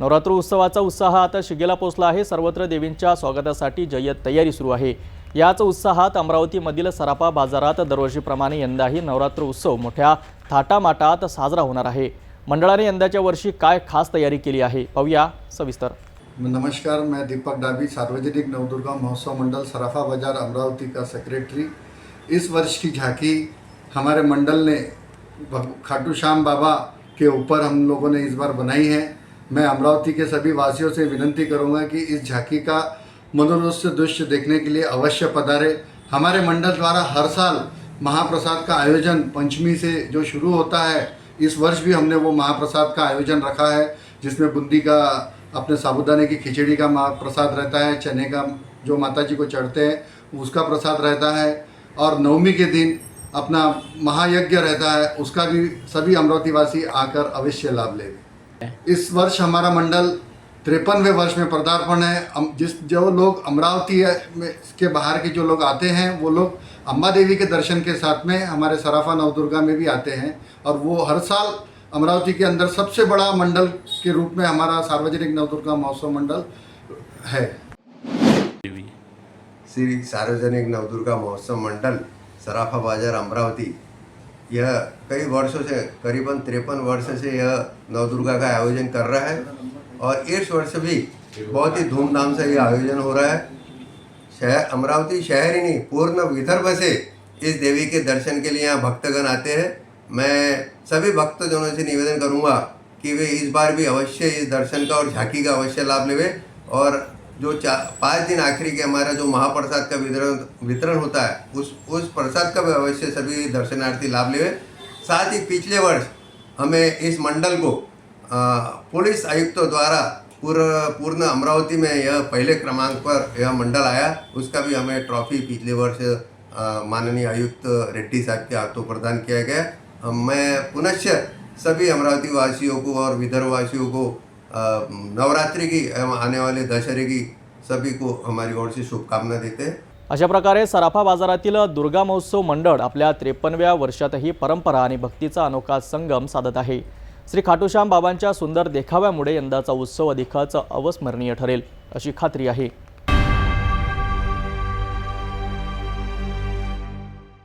नवरात्र उत्सवाचा उत्साह आता शिगेला पोचला आहे. सर्वत्र देवींच्या स्वागतासाठी जय्यत तयारी सुरू आहे. याच उत्साहात अमरावतीमधील सराफा बाजारात दरवर्षीप्रमाणे यंदाही नवरात्र उत्सव मोठ्या थाटामाटात साजरा होणार आहे. मंडळाने यंदाच्या वर्षी काय खास तयारी केली आहे? पाहूया सविस्तर. नमस्कार मैं दीपक डाबी सार्वजनिक नवदुर्गा महोत्सव मंडल सराफा बाजार अमरावती का सेक्रेटरी इस वर्ष की झांकी हमारे मंडल ने खाटू श्याम बाबा के ऊपर हम लोगों ने इस बार बनाई है। मैं अमरावती के सभी वासियों से विनती करूँगा कि इस झांकी का मनोरस्य दृश्य देखने के लिए अवश्य पधारे। हमारे मंडल द्वारा हर साल महाप्रसाद का आयोजन पंचमी से जो शुरू होता है, इस वर्ष भी हमने वो महाप्रसाद का आयोजन रखा है, जिसमें बूंदी का, अपने साबुदाने की खिचड़ी का महाप्रसाद रहता है, चने का जो माता जी को चढ़ते हैं, उसका प्रसाद रहता है। और नवमी के दिन अपना महायज्ञ रहता है, उसका भी सभी अमरावतीवासी आकर अवश्य लाभ लेंगे। इस वर्ष हमारा मंडल तिरपनवे वर्ष में पदार्पण है। जिस, जो लोग अमरावती के बाहर के जो लोग आते हैं, वो लोग अम्बा देवी के दर्शन के साथ में हमारे सराफा नवदुर्गा में भी आते हैं। और वो हर साल अमरावती के अंदर सबसे बड़ा मंडल के रूप में हमारा सार्वजनिक नवदुर्गा महोत्सव मंडल है। श्री सार्वजनिक नवदुर्गा महोत्सव मंडल सराफा बाज़ार अमरावती। यह कई वर्षों से, करीबन तिरपन वर्ष से यह नवदुर्गा का आयोजन कर रहा है और इस वर्ष भी बहुत ही धूमधाम से यह आयोजन हो रहा है। शहर, अमरावती शहर ही नहीं पूर्ण विदर्भ से इस देवी के दर्शन के लिए यहाँ भक्तगण आते हैं। मैं सभी भक्तजनों से निवेदन करूँगा कि वे इस बार भी अवश्य इस दर्शन का और झांकी का अवश्य लाभ लेवे और जो चा, पाँच दिन आखिरी के हमारा जो महाप्रसाद का वितरण वितरण होता है, उस उस प्रसाद का भी अवश्य सभी दर्शनार्थी लाभ लेवे। साथ ही पिछले वर्ष हमें इस मंडल को पुलिस आयुक्तों द्वारा पूर्ण पूर्ण अमरावती में यह पहले क्रमांक पर यह मंडल आया, उसका भी हमें ट्रॉफी पिछले वर्ष माननीय आयुक्त रेड्डी साहब के हाथों प्रदान किया गया। मैं पुनश्च सभी अमरावती वासियों को और विदर्भ वासियों को नवरात्रि की एवं आने वाले दशहरे की सभी को हमारी ओर से शुभकामना देते हैं। अशा प्रकारे सराफा बाजारातील दुर्गा महोत्सव मंडळ आपल्या त्रेपन्नव्या वर्षातही परंपरा आणि भक्तीचा अनोखा संगम साधत आहे. श्री खाटूश्याम बाबांच्या सुंदर देखाव्यामुळे यंदाचा उत्सव अधिकच अवस्मरणीय ठरेल अशी खात्री आहे.